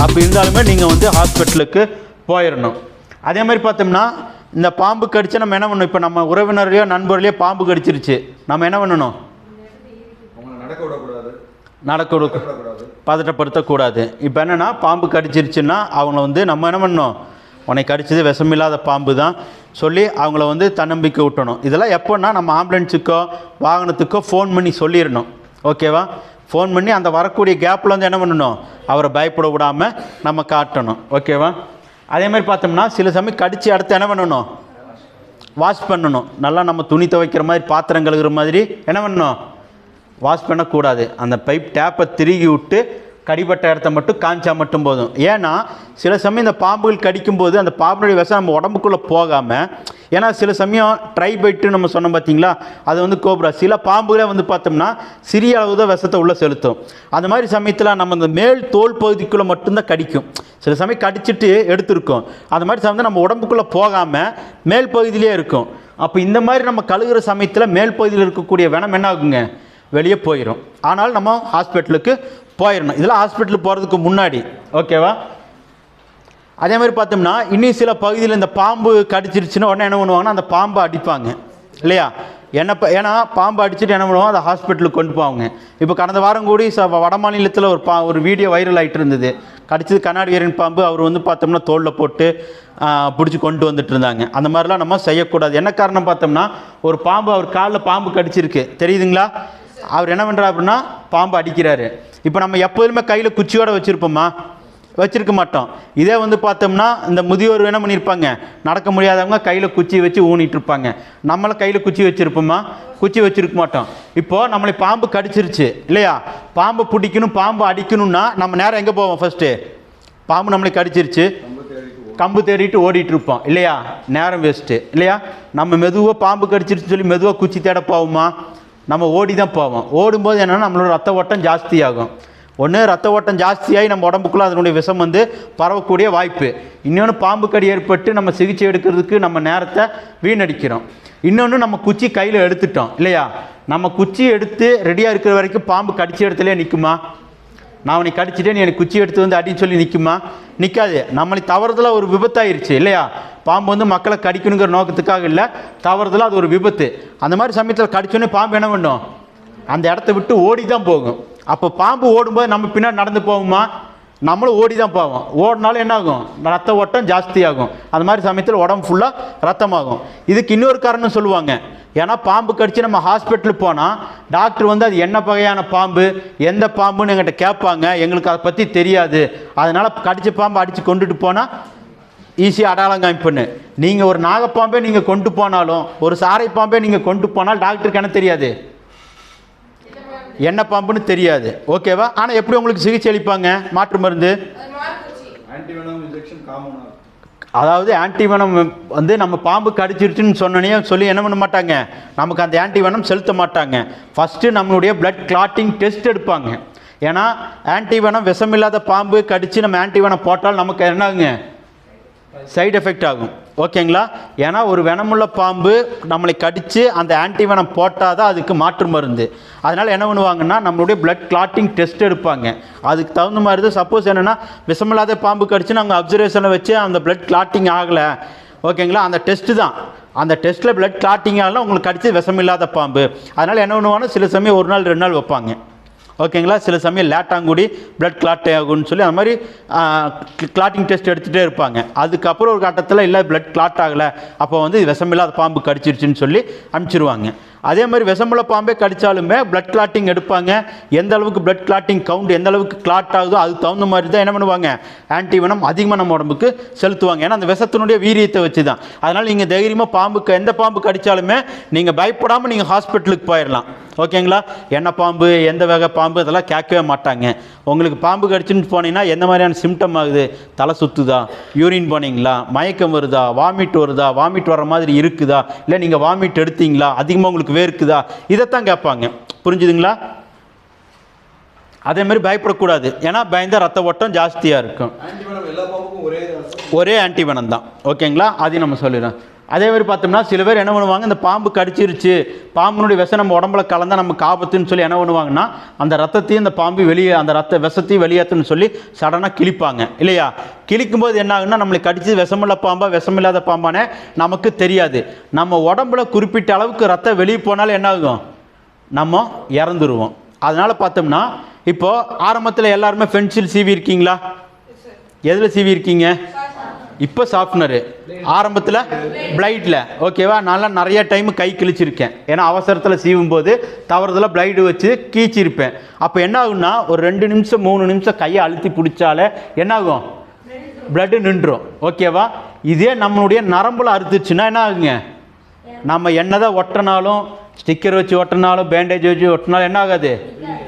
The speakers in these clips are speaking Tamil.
அப்படி இருந்தாலுமே நீங்கள் வந்து ஹாஸ்பிட்டலுக்கு போயிடணும் அதே மாதிரி பார்த்தோம்னா இந்த பாம்பு கடிச்சா நம்ம என்ன பண்ணணும்? இப்போ நம்ம உறவினரையோ நண்பர்களையோ பாம்பு கடிச்சிருச்சு. நம்ம என்ன பண்ணணும்? நடக்க விடக்கூடாது. நடக்க விட- விடக்கூடாது. பதட்டப்படுத்தக்கூடாது. இப்போ என்னென்னா பாம்பு கடிச்சிருச்சுன்னா அவங்கள வந்து நம்ம என்ன பண்ணணும்? உன்னை கடிச்சது விஷமில்லாத பாம்பு தான். சொல்லி அவங்கள வந்து தன்னம்பிக்கை விட்டணும் இதெல்லாம் எப்போன்னா நம்ம ஆம்புலன்ஸுக்கோ வாகனத்துக்கோ ஃபோன் பண்ணி சொல்லிடணும் ஓகேவா ஃபோன் பண்ணி அந்த வரக்கூடிய கேப்பில் வந்து என்ன பண்ணணும்? அவரை பயப்பட விடாமல் நம்ம காட்டணும். ஓகேவா அதே மாதிரி பார்த்தோம்னா சில சமயம் கடித்து அடுத்து என்ன பண்ணணும்? வாஷ் பண்ணணும். நல்லா நம்ம துணி துவைக்கிற மாதிரி பாத்திரம் கழுகுற மாதிரி என்ன பண்ணணும்? வாஷ் பண்ணக்கூடாது. அந்த பைப் டேப்பை திருகி விட்டு கடிப்பட்ட இடத்த மட்டும் காஞ்சா மட்டும் போதும். ஏன்னா சில சமயம் இந்த பாம்புகள் கடிக்கும்போது அந்த பாம்புடைய விஷம் நம்ம உடம்புக்குள்ளே போகாமல் ஏன்னா சில சமயம் ட்ரைபைட்டு நம்ம சொன்னோம் பார்த்தீங்களா அது வந்து கோப்ரா. சில பாம்புகளே வந்து பார்த்தோம்னா சிறிய அளவு தான் விஷத்தை உள்ளே செலுத்தும். அந்த மாதிரி சமயத்தில் நம்ம இந்த மேல் தோல் பகுதிக்குள்ளே மட்டும்தான் கடிக்கும். சில சமயம் கடிச்சிட்டு எடுத்திருக்கோம். அந்த மாதிரி சமயம் நம்ம உடம்புக்குள்ளே போகாமல் மேல் பகுதியிலே இருக்கும். அப்போ இந்த மாதிரி நம்ம கழுகுற சமயத்தில் மேல் பகுதியில் இருக்கக்கூடிய வினம் என்ன ஆகுங்க? வெளியே போயிடும் ஆனால் நம்ம ஹாஸ்பிட்டலுக்கு போயிடணும் இதெல்லாம் ஹாஸ்பிட்டலுக்கு போகிறதுக்கு முன்னாடி. ஓகேவா? அதே மாதிரி பார்த்தோம்னா இன்னும் சில பகுதியில் இந்த பாம்பு கடிச்சிருச்சுன்னா உடனே என்ன பண்ணுவாங்கன்னா அந்த பாம்பை அடிப்பாங்க. இல்லையா? என்ன ஏன்னா பாம்பு அடிச்சுட்டு என்ன பண்ணுவாங்க அதை ஹாஸ்பிட்டலுக்கு கொண்டு போவாங்க. இப்போ கடந்த வாரம் கூடி ச வட மாநிலத்தில் ஒரு பா ஒரு வீடியோ வைரல் ஆகிட்டு இருந்தது. கடிச்சது கண்ணாடி வீரன் பாம்பு அவர் வந்து பார்த்தோம்னா தோளில் போட்டு பிடிச்சி கொண்டு வந்துட்டு இருந்தாங்க. அந்த மாதிரிலாம் நம்ம செய்யக்கூடாது. என்ன காரணம் பார்த்தோம்னா ஒரு பாம்பு அவர் காலில் பாம்பு கடிச்சிருக்கு. தெரியுதுங்களா? அவர் என்ன பண்ணுறாரு அப்படின்னா பாம்பு அடிக்கிறாரு. இப்போ நம்ம எப்போதுமே கையில் குச்சியோடு வச்சுருப்போமா? வச்சிருக்க மாட்டோம். இதே வந்து பார்த்தோம்னா இந்த முதியோர் என்ன பண்ணியிருப்பாங்க நடக்க முடியாதவங்க கையில் குச்சி வச்சு ஊனிட்டு இருப்பாங்க. நம்மள கையில் குச்சி வச்சுருப்போமா? குச்சி வச்சுருக்க மாட்டோம். இப்போது நம்மளை பாம்பு கடிச்சிருச்சு இல்லையா? பாம்பு பிடிக்கணும் பாம்பு அடிக்கணும்னா நம்ம நேரம் எங்கே போவோம் ஃபஸ்ட்டு பாம்பு நம்மளை கடிச்சிருச்சு. கம்பு தேடிட்டு ஓடிட்டு இருப்போம் இல்லையா? நேரம் வேஸ்ட்டு இல்லையா? நம்ம மெதுவாக பாம்பு கடிச்சிருச்சுன்னு சொல்லி மெதுவாக குச்சி தேட போவோமா? நம்ம ஓடி தான் போவோம். ஓடும்போது என்னென்னா நம்மளோட ரத்த ஓட்டம் ஜாஸ்தியாகும். ஒன்று ரத்த ஓட்டம் ஜாஸ்தியாகி நம்ம உடம்புக்குள்ளே அதனுடைய விஷம் வந்து பரவக்கூடிய வாய்ப்பு. இன்னொன்று பாம்பு கடி ஏற்பட்டு நம்ம சிகிச்சை எடுக்கிறதுக்கு நம்ம நேரத்தை வீணடிக்கிறோம். இன்னொன்று நம்ம குச்சி கையில் எடுத்துட்டோம். இல்லையா? நம்ம குச்சி எடுத்து ரெடியாக இருக்கிற வரைக்கும் பாம்பு கடிச்ச இடத்துலேயே நிற்குமா நான் உன்னை கடிச்சிட்டே நீ எனக்கு குச்சி எடுத்து வந்து அடின்னு சொல்லி நிற்குமா நிற்காது நம்மளை தவறுதலாக ஒரு விபத்தாயிருச்சு இல்லையா? பாம்பு வந்து மக்களை கடிக்கணுங்கிற நோக்கத்துக்காக இல்லை தவறுதலாக அது ஒரு விபத்து. அந்த மாதிரி சமயத்தில் கடிச்சோன்னே பாம்பு என்ன பண்ணும்? அந்த இடத்த விட்டு ஓடி தான் போகும். அப்போ பாம்பு ஓடும்போது நம்ம பின்னாடி நடந்து போகுமா? நம்மளும் ஓடி தான் போவோம். ஓடினாலும் என்ன ஆகும் ரத்த ஓட்டம் ஜாஸ்தியாகும். அந்த மாதிரி சமயத்தில் உடம்பு ஃபுல்லாக ரத்தமாகும். இதுக்கு இன்னொரு காரணம் சொல்லுவாங்க. ஏன்னா பாம்பு கடிச்சு நம்ம ஹாஸ்பிட்டலுக்கு போனால் டாக்டர் வந்து அது என்ன வகையான பாம்பு எந்த பாம்புன்னு எங்கிட்ட கேட்பாங்க. எங்களுக்கு அதை பற்றி தெரியாது. அதனால் கடிச்ச பாம்பு அடித்து கொண்டுட்டு போனால் ஈஸியாக அடையாளம் பண்ணு நீங்கள் ஒரு நாகப்பாம்பே நீங்கள் கொண்டு போனாலும் ஒரு சாரை பாம்பே நீங்கள் கொண்டு போனால் டாக்டருக்கு என்ன தெரியாது? என்ன பாம்புன்னு தெரியாது. ஓகேவா? ஆனால் எப்படி உங்களுக்கு சிகிச்சை அளிப்பாங்க? மாற்று மருந்து? அதாவது ஆன்டிவனம் வந்து நம்ம பாம்பு கடிச்சிருச்சுன்னு சொன்னனே சொல்லி என்ன பண்ண மாட்டாங்க? நமக்கு அந்த ஆன்டிவனம் செலுத்த மாட்டாங்க. ஃபஸ்ட்டு நம்மளுடைய பிளட் கிளாட்டிங் டெஸ்ட் எடுப்பாங்க. ஏன்னா ஆன்டிவனம் விஷமில்லாத பாம்பு கடித்து நம்ம ஆன்டிவனம் போட்டால் நமக்கு என்னாகுங்க? சைடு எஃபெக்ட் ஆகும். ஓகேங்களா ஏன்னா ஒரு வெனமுள்ள பாம்பு நம்மளை கடித்து அந்த ஆன்டிவெனம் போட்டால் தான் அதுக்கு மாற்று மருந்து. அதனால் என்ன பண்ணுவாங்கன்னா நம்மளுடைய பிளட் கிளாட்டிங் டெஸ்ட் எடுப்பாங்க. அதுக்கு தகுந்த மாதிரி தான் சப்போஸ் என்னென்னா விஷமில்லாத பாம்பு கடிச்சு நாங்கள் அப்சர்வேஷனை வச்சு அந்த பிளட் கிளாட்டிங் ஆகலை. ஓகேங்களா அந்த டெஸ்ட்டு தான். அந்த டெஸ்ட்டில் பிளட் கிளாட்டிங் ஆகலாம் உங்களுக்கு கடிச்சு விஷமில்லாத பாம்பு. அதனால் என்ன பண்ணுவாங்கன்னா சில சமயம் ஒரு நாள் ரெண்டு நாள் வைப்பாங்க. ஓகேங்களா? சில சமயம் லேட்டாங்குடி பிளட் கிளாட் ஆகும்னு சொல்லி அந்த மாதிரி கிளாட்டிங் டெஸ்ட் எடுத்துகிட்டே இருப்பாங்க. அதுக்கப்புறம் ஒரு கட்டத்தில் இல்லை பிளட் கிளாட் ஆகலை. அப்போ வந்து விஷமில்லாத பாம்பு கடிச்சிருச்சுன்னு சொல்லி அனுப்பிச்சிருவாங்க. அதே மாதிரி விஷமுள்ள பாம்பே கடித்தாலுமே பிளட் கிளாட்டிங் எடுப்பாங்க. எந்த அளவுக்கு பிளட் கிளாட்டிங் கவுண்ட் எந்த அளவுக்கு கிளாட் ஆகுதோ அதுக்கு தகுந்த மாதிரி தான் என்ன பண்ணுவாங்க? ஆன்டிவெனம் அதிகமாக நம்ம உடம்புக்கு செலுத்துவாங்க. ஏன்னா அந்த விஷத்தினுடைய வீரியத்தை வச்சு தான் அதனால் நீங்கள் தைரியமாக பாம்புக்கு எந்த பாம்பு கடித்தாலுமே நீங்கள் பயப்படாமல் நீங்கள் ஹாஸ்பிட்டலுக்கு போயிடலாம் ஓகேங்களா? என்ன பாம்பு எந்த வகை பாம்பு அதெல்லாம் கேட்கவே மாட்டாங்க. உங்களுக்கு பாம்பு கடிச்சுன்னு போனீங்கன்னா எந்த மாதிரியான சிம்டம் ஆகுது? தலை சுத்துதா? யூரின் போனீங்களா? மயக்கம் வருதா? வாமிட் வருதா? வாமிட் வர மாதிரி இருக்குதா? இல்லை நீங்கள் வாமிட் எடுத்தீங்களா? அதிகமாக உங்களுக்கு வேர்க்குதா? இதைத்தான் கேட்பாங்க. புரிஞ்சுதுங்களா? அதே மாதிரி பயப்படக்கூடாது. ஏன்னா பயந்த ரத்த ஓட்டம் ஜாஸ்தியாக இருக்கும். ஒரே ஆன்டிவெனம் தான். ஓகேங்களா? அதையும் நம்ம சொல்லிடுறோம் அதே மாதிரி பார்த்தோம்னா சில பேர் என்ன பண்ணுவாங்க இந்த பாம்பு கடிச்சிருச்சு பாம்பினுடைய விஷம் நம்ம உடம்புல கலந்தால் நமக்கு ஆபத்துன்னு சொல்லி என்ன பண்ணுவாங்கன்னா அந்த ரத்தத்தையும் இந்த பாம்பு வெளியே அந்த ரத்த விஷத்தையும் வெளியேற்றுன்னு சொல்லி சடனாக கிழிப்பாங்க. இல்லையா? கிழிக்கும்போது என்ன ஆகுன்னா நம்மளுக்கு கடிச்சு விஷமுள்ள பாம்பா விஷமில்லாத பாம்பானே நமக்கு தெரியாது. நம்ம உடம்புல குறிப்பிட்ட அளவுக்கு ரத்தம் வெளியே போனாலும் என்ன ஆகும்? நம்ம இறந்துருவோம். அதனால் பார்த்தோம்னா இப்போது ஆரம்பத்தில் எல்லாருமே பென்சில் சீவி இருக்கீங்களா? எதில் சீவி இருக்கீங்க? இப்போ சாஃப்ட்னரு ஆரம்பத்தில் பிளைட்டில் ஓகேவா நல்லா நிறைய டைம் கை கிழிச்சிருக்கேன். ஏன்னா அவசரத்தில் சீவும் போது தவறுதலாக பிளைடு வச்சு கீச்சிருப்பேன். அப்போ என்ன ஆகும்னா ஒரு ரெண்டு நிமிஷம் மூணு நிமிஷம் கையை அழுத்தி பிடிச்சாலே என்ன ஆகும்? பிளட்டு நின்றும். ஓகேவா இதே நம்மளுடைய நரம்பில் அறுத்துச்சுன்னா என்ன ஆகுங்க? நம்ம என்னதான் ஒட்டினாலும் ஸ்டிக்கர் வச்சு ஒட்டினாலும் பேண்டேஜ் வச்சு ஒட்டினாலும் என்ன ஆகாது?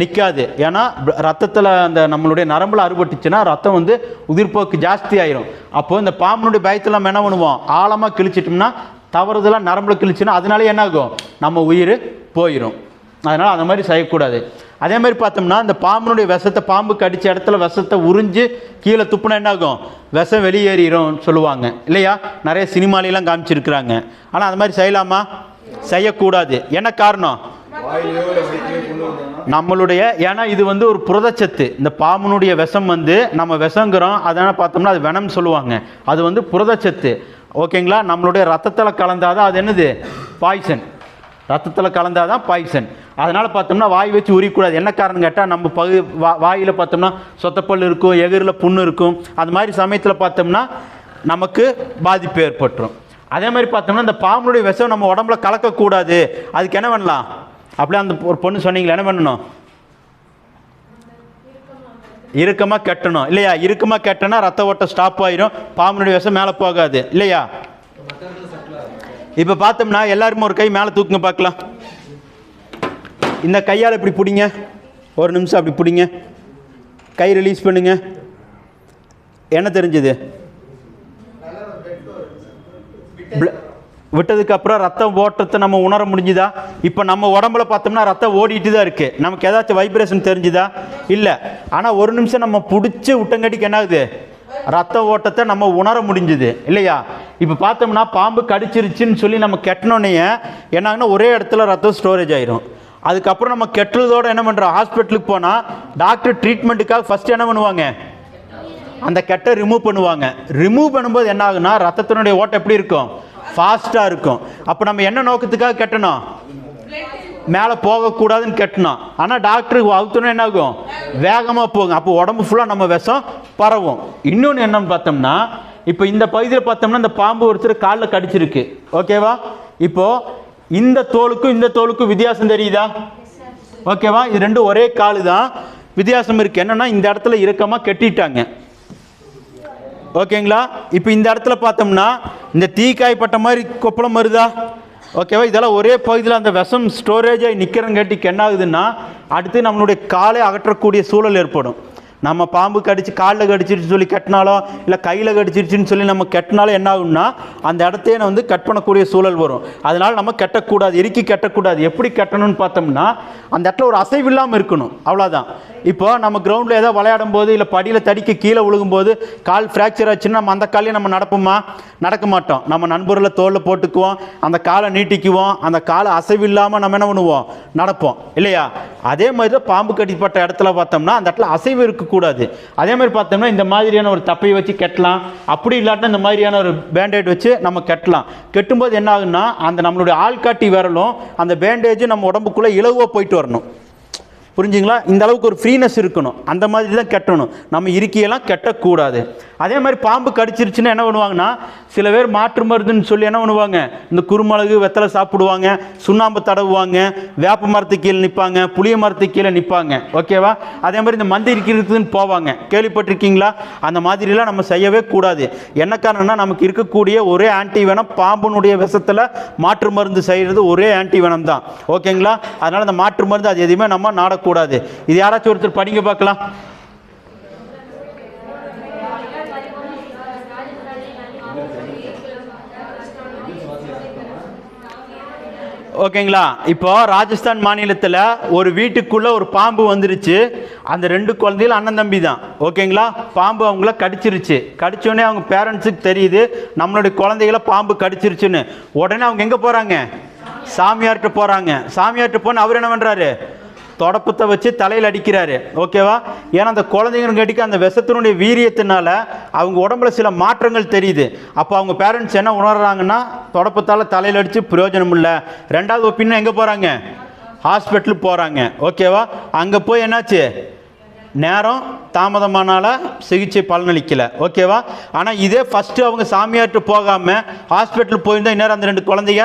நிற்காது ஏன்னா ரத்தத்தில் அந்த நம்மளுடைய நரம்பில் அறுபட்டுச்சுன்னா ரத்தம் வந்து உதிர்ப்போக்கு ஜாஸ்தி ஆயிரும். அப்போது இந்த பாம்பினுடைய பயத்தில் நம்ம என்ன பண்ணுவோம்? ஆழமாக கிழிச்சிட்டோம்னா தவறுதலாக நரம்பில் கிழிச்சுன்னா அதனால என்ன ஆகும்? நம்ம உயிர் போயிடும் அதனால் அந்த மாதிரி செய்யக்கூடாது. அதே மாதிரி பார்த்தோம்னா இந்த பாம்பினுடைய விஷத்தை பாம்பு கடித்த இடத்துல விஷத்தை உறிஞ்சு கீழே துப்புனா என்ன ஆகும்? விஷம் வெளியேறிடும் சொல்லுவாங்க. இல்லையா? நிறைய சினிமாலையெல்லாம் காமிச்சிருக்கிறாங்க. ஆனால் அந்த மாதிரி செய்யலாமா? செய்யக்கூடாது. என்ன காரணம்? நம்மளுடைய ஏன்னா இது வந்து ஒரு புரதச்சத்து. இந்த பாம்புனுடைய விஷம் வந்து நம்ம விஷங்கிறோம் அதனால் பார்த்தோம்னா அது வெனம் சொல்லுவாங்க. அது வந்து புரதச்சத்து. ஓகேங்களா? நம்மளுடைய ரத்தத்தில் கலந்தாதான் அது என்னது? பாய்சன் ரத்தத்தில் கலந்தாதான் பாய்சன் அதனால் பார்த்தோம்னா வாய் வச்சு உரிக்கூடாது. என்ன காரணம் கேட்டால் நம்ம பகு வா வாயில் பார்த்தோம்னா சொத்தப்பல் இருக்கும் எகிரில் புண்ணு இருக்கும். அது மாதிரி சமயத்தில் பார்த்தோம்னா நமக்கு பாதிப்பு ஏற்பட்டுரும். அதே மாதிரி பார்த்தோம்னா இந்த பாம்புடைய விஷம் நம்ம உடம்புல கலக்கக்கூடாது. அதுக்கு என்ன பண்ணலாம்? அப்படியே அந்த ஒரு பொண்ணு சொன்னீங்களே என்ன பண்ணணும்? இறுக்கமாக கட்டணும். இல்லையா? இறுக்கமாக கட்டினா ரத்த ஓட்டம் ஸ்டாப் ஆயிரும். பாம்புனுடைய விஷம் மேலே போகாது. இல்லையா? இப்போ பார்த்தோம்னா எல்லாருமே ஒரு கை மேலே தூக்குங்க பார்க்கலாம். இந்த கையால் இப்படி பிடிங்க. ஒரு நிமிஷம் அப்படி பிடிங்க. கை ரிலீஸ் பண்ணுங்க. என்ன தெரிஞ்சுது? விட்டதுக்கு அப்புறம் ரத்தம் ஓட்டத்தை நம்ம உணர முடிஞ்சுதா? இப்போ நம்ம உடம்புல பார்த்தோம்னா ரத்தம் ஓடிட்டு தான் இருக்கு. நமக்கு ஏதாச்சும் வைப்ரேஷன் தெரிஞ்சுதா? இல்லை. ஆனால் ஒரு நிமிஷம் நம்ம பிடிச்சி விட்டங்காட்டிக்கு என்ன ஆகுது ரத்த ஓட்டத்தை நம்ம உணர முடிஞ்சுது. இல்லையா? இப்போ பார்த்தோம்னா பாம்பு கடிச்சிருச்சுன்னு சொல்லி நம்ம கெட்டினோடனே என்ன ஒரே இடத்துல ரத்தம் ஸ்டோரேஜ் ஆயிரும். அதுக்கப்புறம் நம்ம கெட்டுறதோட என்ன பண்ணுறோம் ஹாஸ்பிட்டலுக்கு போனால் டாக்டர் ட்ரீட்மெண்ட்டுக்காக ஃபஸ்ட்டு என்ன பண்ணுவாங்க? அந்த கெட்டை ரிமூவ் பண்ணுவாங்க. ரிமூவ் பண்ணும்போது என்ன ஆகுனா ரத்தத்தினுடைய ஓட்டம் எப்படி இருக்கும்? ஃபாஸ்ட்டாக இருக்கும். அப்போ நம்ம என்ன நோக்கத்துக்காக கெட்டணும்? மேலே போகக்கூடாதுன்னு கெட்டணும். ஆனால் டாக்டருக்கு அவுத்தணும் என்ன ஆகும் வேகமாக போகும். அப்போ உடம்பு ஃபுல்லாக நம்ம விஷம் பரவும். இன்னொன்று என்னன்னு பார்த்தோம்னா இப்போ இந்த பகுதியில் பார்த்தோம்னா இந்த பாம்பு ஒருத்தர் காலில் கடிச்சிருக்கு. ஓகேவா இப்போது இந்த தோலுக்கும் இந்த தோலுக்கும் வித்தியாசம் தெரியுதா? ஓகேவா இது ரெண்டும் ஒரே காலு தான் வித்தியாசம் இருக்குது என்னன்னா இந்த இடத்துல இறுக்கமாக கெட்டிட்டாங்க. ஓகேங்களா? இப்போ இந்த இடத்துல பார்த்தோம்னா இந்த தீக்காய் பட்ட மாதிரி கொப்பளம் வருதா? ஓகேவா? இதெல்லாம் ஒரே பகுதியில் அந்த விஷம் ஸ்டோரேஜாக நிற்கிறங்காட்டிக்கு என்ன ஆகுதுன்னா அடுத்து நம்மளுடைய காலை அகற்றக்கூடிய சூழல் ஏற்படும். நம்ம பாம்பு கடிச்சு காலில் கடிச்சிருச்சு சொல்லி கட்டினாலோ இல்லை கையில் கடிச்சிருச்சுன்னு சொல்லி நம்ம கட்டினாலும் என்ன ஆகும்னா அந்த இடத்தையே வந்து கட் பண்ணக்கூடிய சூழல் வரும். அதனால் நம்ம கட்டக்கூடாது இறுக்கி கட்டக்கூடாது. எப்படி கட்டணும்னு பார்த்தோம்னா அந்த இடத்துல ஒரு அசைவு இல்லாமல் இருக்கணும். அவ்வளோதான் இப்போ நம்ம கிரவுண்டில் ஏதோ விளையாடும் போது இல்லை படியில் தடிக்க கீழே விழுகும்போது கால் ஃப்ராக்சர் ஆச்சுன்னா நம்ம அந்த காலையும் நம்ம நடப்போமா? நடக்க மாட்டோம். நம்ம நண்பர்களை தோளில் போட்டுக்குவோம் அந்த காலை நீட்டிக்குவோம் அந்த காலை அசைவு இல்லாமல் நம்ம என்ன பண்ணுவோம்? நடப்போம். இல்லையா? அதே மாதிரி தான் பாம்பு கடிப்பட்ட இடத்துல பார்த்தோம்னா அந்த இடத்துல அசைவு இருக்கக்கூடாது. அதே மாதிரி பார்த்தோம்னா இந்த மாதிரியான ஒரு தப்பையை வச்சு கட்டலாம். அப்படி இல்லாட்டினா இந்த மாதிரியான ஒரு பேண்டேட் வச்சு நம்ம கட்டலாம். கட்டும்போது என்ன ஆகுன்னா அந்த நம்மளுடைய ஆள்காட்டி விரலும் அந்த பேண்டேஜும் நம்ம உடம்புக்குள்ளே இலகுவாக போயிட்டு வரணும். புரிஞ்சுங்களா? இந்த அளவுக்கு ஒரு ஃப்ரீனஸ் இருக்கணும். அந்த மாதிரி தான் கட்டணும். நம்ம இருக்கையெல்லாம் கட்டக்கூடாது. அதே மாதிரி பாம்பு கடிச்சிருச்சுன்னா என்ன பண்ணுவாங்கன்னா சில பேர் மாற்று மருந்துன்னு சொல்லி என்ன பண்ணுவாங்க? இந்த குருமிளகு வெத்தலை சாப்பிடுவாங்க சுண்ணாம்பு தடவுவாங்க வேப்ப மரத்து கீழே நிற்பாங்க புளிய மரத்து கீழே நிற்பாங்க ஓகேவா அதே மாதிரி இந்த மந்தி இருக்கிறதுன்னு போவாங்க. கேள்விப்பட்டிருக்கீங்களா? அந்த மாதிரிலாம் நம்ம செய்யவே கூடாது. என்ன காரணம்னா நமக்கு இருக்கக்கூடிய ஒரே ஆன்டி வேணம் பாம்புனுடைய விஷத்தில் மாற்று மருந்து செய்கிறது ஒரே ஆன்டி வேணம் தான். ஓகேங்களா அதனால் அந்த மாற்று மருந்து அது எதுவுமே நம்ம நாடக்கூடாது. கூடாது இது யாராச்சும் ஒருத்தர் படிங்க பார்க்கலாம். ஓகேங்களா? இப்போ ராஜஸ்தான் மாநிலத்தில் ஒரு வீட்டுக்குள்ள ஒரு பாம்பு வந்துருச்சு. அந்த ரெண்டு குழந்தைகள் அண்ணன் தம்பி தான். ஓகேங்களா? பாம்பு அவங்கள கடிச்சிருச்சு. கடிச்சோடனே அவங்க பேரண்ட்ஸுக்கு தெரியுது நம்மளுடைய குழந்தைகளை பாம்பு கடிச்சிருச்சுன்னு. உடனே அவங்க எங்கே போகிறாங்க சாமியார்கிட்ட போகிறாங்க சாமியார்கிட்ட போன அவர் என்ன பண்ணுறாரு தொடப்பத்தை வச்சு தலையில் அடிக்கிறாரு. ஓகேவா? ஏன்னா அந்த குழந்தைங்கட்டிக்கு அந்த விஷத்தினுடைய வீரியத்தினால அவங்க உடம்புல சில மாற்றங்கள் தெரியுது. அப்போ அவங்க பேரண்ட்ஸ் என்ன உணர்றாங்கன்னா தொடப்பத்தால் தலையில் அடித்து பிரயோஜனம் இல்லை ரெண்டாவது பின்ன எங்கே போகிறாங்க ஹாஸ்பிட்டலுக்கு போகிறாங்க ஓகேவா? அங்கே போய் என்னாச்சு? நேரம் தாமதமானால சிகிச்சை பலனளிக்கல. ஓகேவா? ஆனால் இதே ஃபஸ்ட்டு அவங்க சாமியார்கிட்ட போகாமல் ஹாஸ்பிட்டல் போயிருந்தால் இந்நேரம் அந்த ரெண்டு குழந்தைங்க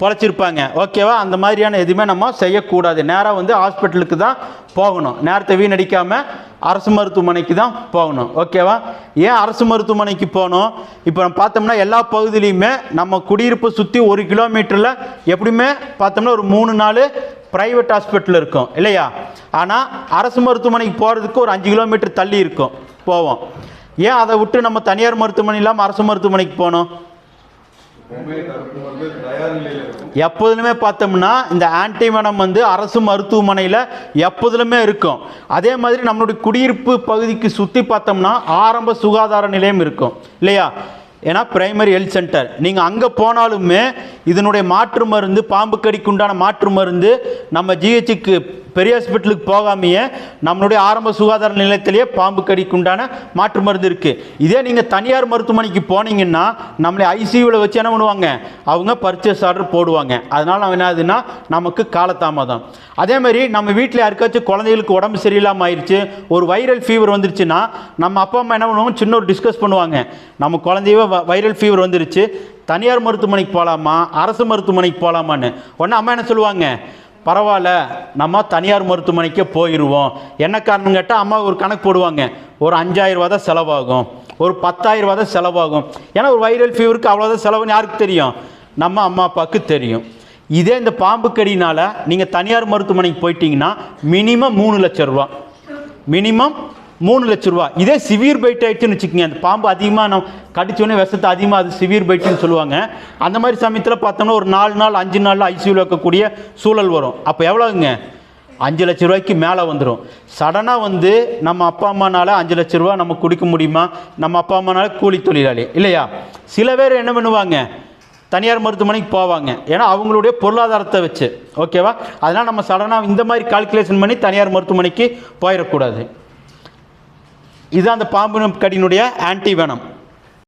பொழைச்சிருப்பாங்க. ஓகேவா? அந்த மாதிரியான எதுவுமே நம்ம செய்யக்கூடாது. நேராக வந்து ஹாஸ்பிட்டலுக்கு தான் போகணும். நேரத்தை வீணடிக்காமல் அரசு மருத்துவமனைக்கு தான் போகணும். ஓகேவா? ஏன் அரசு மருத்துவமனைக்கு போகணும்? இப்போ நம்ம பார்த்தோம்னா எல்லா பகுதியிலையுமே நம்ம குடியிருப்பை சுற்றி ஒரு கிலோமீட்டரில் எப்படியுமே பார்த்தோம்னா ஒரு மூணு நாலு ப்ரைவேட் ஹாஸ்பிட்டல் இருக்கும். இல்லையா? ஆனால் அரசு மருத்துவமனைக்கு போகிறதுக்கு ஒரு அஞ்சு கிலோமீட்டர் தள்ளி இருக்கும். போவோம். ஏன் அதை விட்டு நம்ம தனியார் மருத்துவமனை இல்லாமல் அரசு மருத்துவமனைக்கு போகணும்? எப்போதுமே பார்த்தோம்னா இந்த ஆன்டிவனம் வந்து அரசு மருத்துவமனையில் எப்போதுலுமே இருக்கும். அதே மாதிரி நம்மளுடைய குடியிருப்பு பகுதிக்கு சுற்றி பார்த்தோம்னா ஆரம்ப சுகாதார நிலையம் இருக்கும். இல்லையா? ஏன்னா பிரைமரி ஹெல்த் சென்டர் நீங்கள் அங்கே போனாலுமே இதனுடைய மாற்று மருந்து பாம்பு கடிக்கு உண்டான மாற்று மருந்து நம்ம ஜிஹெச்சுக்கு பெரிய ஹாஸ்பிட்டலுக்கு போகாமையே நம்மளுடைய ஆரம்ப சுகாதார நிலையத்திலேயே பாம்பு கடிக்கு உண்டான மாற்று மருந்து இருக்குது இதே நீங்கள் தனியார் மருத்துவமனைக்கு போனீங்கன்னா நம்மளை ஐசியூவில் வச்சு என்ன பண்ணுவாங்க? அவங்க பர்ச்சேஸ் ஆர்டர் போடுவாங்க. அதனால் நம்ம என்ன ஆகுதுன்னா நமக்கு காலதாமதம். அதே மாதிரி நம்ம வீட்டில் யாருக்காச்சும் குழந்தைகளுக்கு உடம்பு சரியில்லாமல் ஆயிடுச்சு ஒரு வைரல் ஃபீவர் வந்துருச்சுன்னா நம்ம அப்பா அம்மா என்ன பண்ணுவாங்க? சின்ன ஒரு டிஸ்கஸ் பண்ணுவாங்க. நம்ம குழந்தைய வைரல் ஃபீவர் வந்துருச்சு. தனியார் மருத்துவமனைக்கு போகலாமா அரசு மருத்துவமனைக்கு போகலாமான்னு உடனே அம்மா என்ன சொல்லுவாங்க? பரவாயில்ல நம்ம தனியார் மருத்துவமனைக்கே போயிடுவோம் என்ன காரணம் கேட்டால் அம்மா ஒரு கணக்கு போடுவாங்க. ஒரு அஞ்சாயிரம் தான் செலவாகும். ஒரு பத்தாயிரம் தான் செலவாகும். ஏன்னா ஒரு வைரல் ஃபீவருக்கு அவ்வளோதான் செலவுன்னு யாருக்கு தெரியும்? நம்ம அம்மா அப்பாவுக்கு தெரியும். இதே இந்த பாம்பு கடினால் நீங்கள் தனியார் மருத்துவமனைக்கு போயிட்டீங்கன்னா மினிமம் மூணு லட்சம் ரூபா மினிமம் மூணு லட்ச ரூபா. இதே சிவியர் பைட் ஆயிடுச்சுன்னு வச்சுக்கோங்க. அந்த பாம்பு அதிகமாக நம்ம கடிச்சோடனே விஷத்தை அதிகமாக அது சிவியர் பைட்டுன்னு சொல்லுவாங்க. அந்த மாதிரி சமயத்தில் பார்த்தோம்னா ஒரு நாலு நாள் அஞ்சு நாளில் ஐசியூவில் இருக்கக்கூடிய சூழல் வரும். அப்போ எவ்வளோங்க அஞ்சு லட்ச ரூபாய்க்கு மேலே வந்துடும் சடனாக வந்து நம்ம அப்பா அம்மானால் அஞ்சு லட்ச ரூபா நம்ம கொடுக்க முடியுமா? நம்ம அப்பா அம்மானால கூலி தொழிலாளி. இல்லையா? சில பேர் என்ன பண்ணுவாங்க? தனியார் மருத்துவமனைக்கு போவாங்க. ஏன்னா அவங்களுடைய பொருளாதாரத்தை வச்சு. ஓகேவா? அதனால் நம்ம சடனாக இந்த மாதிரி கால்குலேஷன் பண்ணி தனியார் மருத்துவமனைக்கு போயிடக்கூடாது. இதுதான் அந்த பாம்பு கடியினுடைய ஆன்டிவெனம்